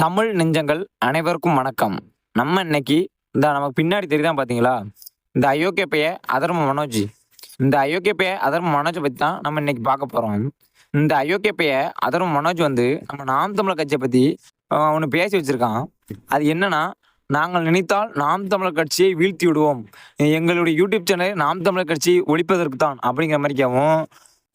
தமிழ் நெஞ்சங்கள் அனைவருக்கும் வணக்கம். நம்ம இன்னைக்கு இந்த நமக்கு பின்னாடி தெரியுதான் பார்த்தீங்களா இந்த அயோக்கிய பெய அதர்ம மனோஜ். இந்த அயோக்கிய பெய அதர்ம மனோஜை பற்றி தான் நம்ம இன்னைக்கு பார்க்க போகிறோம் இந்த அயோக்கிய பெய அதர்ம மனோஜ் வந்து நம்ம நாம் தமிழர் கட்சியை பற்றி ஒன்று பேசி வச்சுருக்கான். அது என்னன்னா நாங்கள் நினைத்தால் நாம் தமிழர் கட்சியை வீழ்த்தி விடுவோம். எங்களுடைய யூடியூப் சேனலை நாம் தமிழர் கட்சி ஒழிப்பதற்கு தான் அப்படிங்கிற மாதிரிக்காவும்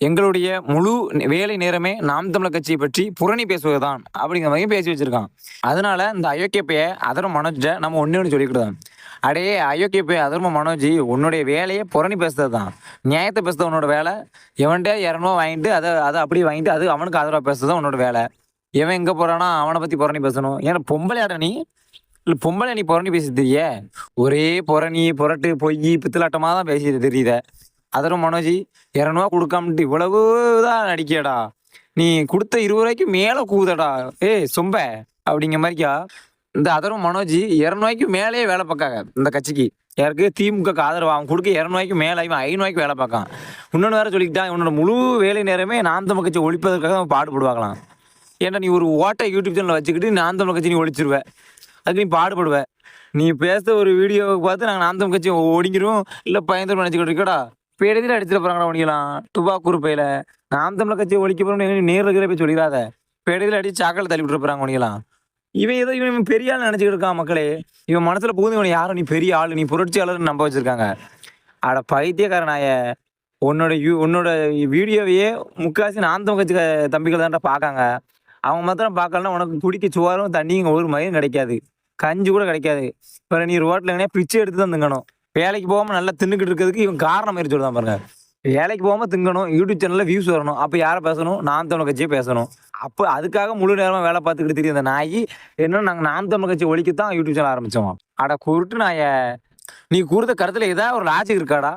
எங்களுடைய முழு வேலை நேரமே நாம் தமிழர் கட்சியை பற்றி புரணி பேசுவதுதான் அப்படிங்கிற மாதிரி பேசி வச்சிருக்கான் அதனால இந்த அயோக்கிய பைய அதர்ம மனோஜை நம்ம ஒன்று ஒன்று சொல்லிக்கிட்டு அடே அயோக்கிய பைய அதர்ம மனோஜி உன்னுடைய வேலையே புரணி பேசுறது தான் நியாயத்தை பேசுறது உன்னோட வேலை. எவன்டே இரநூறுவா வாங்கிட்டு அதை அதை அப்படியே வாங்கிட்டு அது அவனுக்கு ஆதரவாக பேசுறது தான் உன்னோட வேலை. எவன் எங்கே போகிறானா அவனை பற்றி புரணி பேசணும். ஏன்னா பொம்பளையாட நீ? இல்லை பொம்பளை நீ புரணி பேசி தெரிய ஒரே புரணி புரட்டு பொய் பித்தலாட்டமாக தான் பேசி தெரியுத. அதரும் மனோஜி இரநூறுவா கொடுக்காமட்டு இவ்வளவு தான் நடிக்கடா நீ கொடுத்த இருபது ரூபாய்க்கு மேலே கூதடா ஏய் சொம்ப அப்படிங்கிற மாதிரிக்கா. இந்த அதரும் மனோஜி இரநூவாய்க்கு மேலேயே வேலை பார்க்காங்க இந்த கட்சிக்கு. யாருக்கு? திமுக ஆதரவு? அவன் கொடுக்க இரநூறுவாய்க்கு மேலே இவன் ஐநூறுவாய்க்கு வேலை பார்க்கான். இன்னொன்று வேற சொல்லிக்கிட்டான் இவனோட முழு வேலை நேரமே நான் தமிழ் கட்சி ஒழிப்பதற்காக அவன் பாடுபடுவாங்களாம் ஏன்டா நீ ஒரு ஓட்டை யூடியூப் சேனல் வச்சுக்கிட்டு நான் தமிழ் கட்சி நீ ஒழிச்சிருவேன் அதுக்கு நீ பாடுபடுவ. நீ பேச ஒரு வீடியோவை பார்த்து நாங்கள் நாம் தமிழ் கட்சி ஒடிங்கிரும் இல்லை பயந்துரும் நினச்சிக்கிட்டு இருக்கடா. இப்போ இடத்துல அடிச்சிட போகிறாங்கடா ஒடிக்கலாம் துபாக்கூர் பையில. நாம் தமிழ் கட்சியை ஒழிக்க போறோம்னு நேரில் இருக்கிற போய் சொல்லிடாத. பேடையில் அடிச்சு சாக்கல் தள்ளி விட்டு போகிறாங்க இவன் ஏதோ இவன் பெரிய ஆள் நினச்சிக்கிட்டு இருக்கான் மக்களே. இவன் மனசுல புகுந்து இவன் யாரும் நீ பெரிய ஆள். நீ புரட்சியாளர்னு நம்ப வச்சிருக்காங்க. அட பைத்தியக்காரனாய. உன்னோட யூ உன்னோட வீடியோவையே முக்காசி நாந்தம் கட்சி க- தம்பிகள் தான்டா பார்க்காங்க அவங்க மாத்திரம் பார்க்கலன்னா உனக்கு குடிக்க சுவாரும் தண்ணியும் ஒரு மயிரும் கிடைக்காது. கஞ்சி கூட கிடைக்காது. இப்போ நீ ரோட்டில் எங்கேயா பிச்சை எடுத்து தான் வேலைக்கு போகாமல் நல்லா தின்னுக்கிட்டு இருக்கிறதுக்கு இவன் காரணம் மாதிரி சொல்லுதான் பாருங்க. வேலைக்கு போகாமல் திங்கணும் யூடியூப் சேனலில் வியூஸ் வரணும். அப்போ யாரை பேசணும்? நான் தமிழ் கட்சியை பேசணும். அப்போ அதுக்காக முழு நேரமாக வேலை பார்த்துக்கிட்டு தெரியும் அந்த நாய் என்ன நாங்கள் நான் தமிழ் கட்சி ஒழிக்கத்தான் யூடியூப் சேனல் ஆரம்பித்தோம் அட குருட்டு நாய. நீ கூறுத கருத்தில் ஏதாவது ஒரு லாஜிக் இருக்காடா?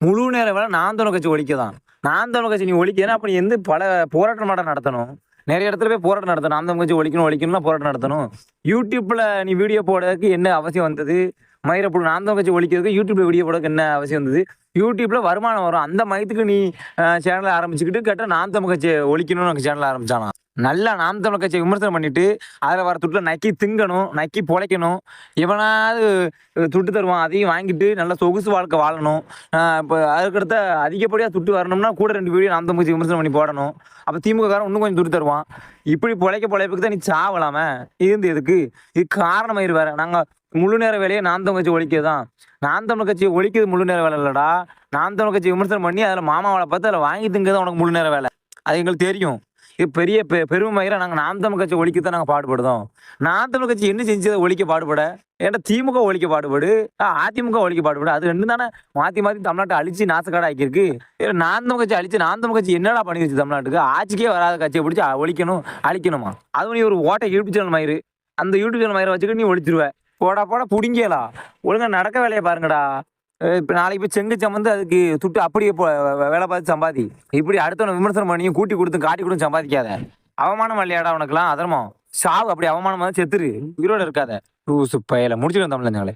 முழு நேர வேலை நான் தமிழ் கட்சி ஒழிக்க தான் நாம் தமிழ் கட்சி நீ ஒழிக்கனா அப்போ நீ எந்த பல போராட்டம் மாட்டம் நடத்தணும்? நிறைய இடத்துல போய் போராட்டம் நடத்தணும். நான் தமிழ் கட்சி ஒழிக்கணும் ஒழிக்கணும்னா போராட்டம் நடத்தணும். யூடியூப்ல நீ வீடியோ போடுறதுக்கு என்ன அவசியம் வந்தது? மயிரப்புடு நான் தான் வச்சு ஒழிக்கிறதுக்கு யூடியூப்ல வீடியோ போட என்ன அவசியம் வந்தது? யூடியூப்ல வருமானம் வரும். அந்த மயத்துக்கு நீ சேனலை ஆரம்பிச்சுக்கிட்டு கேட்டால் நான் தமிழ் கட்சி ஒழிக்கணும்னு சேனல் ஆரம்பிச்சானா? நல்லா நாம் தமிழ் கட்சியை விமர்சனம் பண்ணிட்டு அதில் வர துட்டில் நக்கி திங்கணும் நக்கி பொழைக்கணும். எவனாவது துட்டு தருவான் அதையும் வாங்கிட்டு நல்லா சொகுசு வாழ்க்கை வாழணும். இப்போ அதுக்கடுத்த அதிகப்படியாக துட்டு வரணும்னா கூட ரெண்டு பேரையும் நாம் தமிழ் கட்சி விமர்சனம் பண்ணி போடணும். அப்போ திமுககாரன் இன்னும் கொஞ்சம் துட்டு தருவான். இப்படி பொழைக்க பொழைப்புக்கு தான் நீ சாவலாமே? இருந்து எதுக்கு? இது காரணமாயிரு வேற. நாங்கள் முழு நேர வேலையை நாம் தமிழ் கட்சி ஒழிக்கிறது தான் நாம் தமிழ் கட்சியை ஒழிக்கிறது முழு நேர வேலை இல்லைடா. நாம் தமிழ் கட்சி விமர்சனம் பண்ணி அதில் மாமாவளை பார்த்து அதில் வாங்கி திங்கிறது உனக்கு முழு நேர வேலை. அது எங்களுக்கு தெரியும். பெரிய பெ பெருமையில நாங்கள் நாம் தமிழ் கட்சி ஒழிக்க தான் நாங்கள் பாடுபடுதோம். நாம் தமிழ் கட்சி என்ன செஞ்சதை ஒழிக்க பாடுபட? ஏன்னா திமுக ஒழிக்க பாடுபடு? ஆ, அதிமுக ஒழிக்க பாடுபடு. அது ரெண்டு தானே மாற்றி மாற்றி தமிழ்நாட்டை அழிச்சு நாசக்காடு ஆக்கியிருக்கு ஏன்னா நாம் தமிழ் கட்சி அழிச்சு நாம் தமிழ் கட்சி என்னடா பண்ணி வச்சு தமிழ்நாட்டுக்கு? ஆட்சிக்கே வராத கட்சியை பிடிச்சி ஒழிக்கணும் அழிக்கணுமா? அதுவும் நீ ஒரு ஓட்டை யூடியூப் சேனல் மயிறு. அந்த யூடியூப் சேனல் மயிரை வச்சுக்கிட்டு நீ ஒழிச்சிருவ. போடா போடா புடிங்கலா ஒழுங்கா நடக்க வேலையை பாருங்கடா. இப்போ நாளைக்கு போய் செங்கு சம்மந்து அதுக்கு துட்டு அப்படியே போ- வேலை பார்த்து சம்பாதி. இப்படி அடுத்தவனை விமர்சனம் பண்ணியும் கூட்டி கொடுத்து காட்டி கொடுத்து சம்பாதிக்காத. அவமானம் இல்லையாடா உனக்குலாம் அதர்மம். சாவு அப்படி அவமானமாக செத்துரு. உயிரோட இருக்காத. ரூசு பயல. முடிச்சிடும் நாங்களே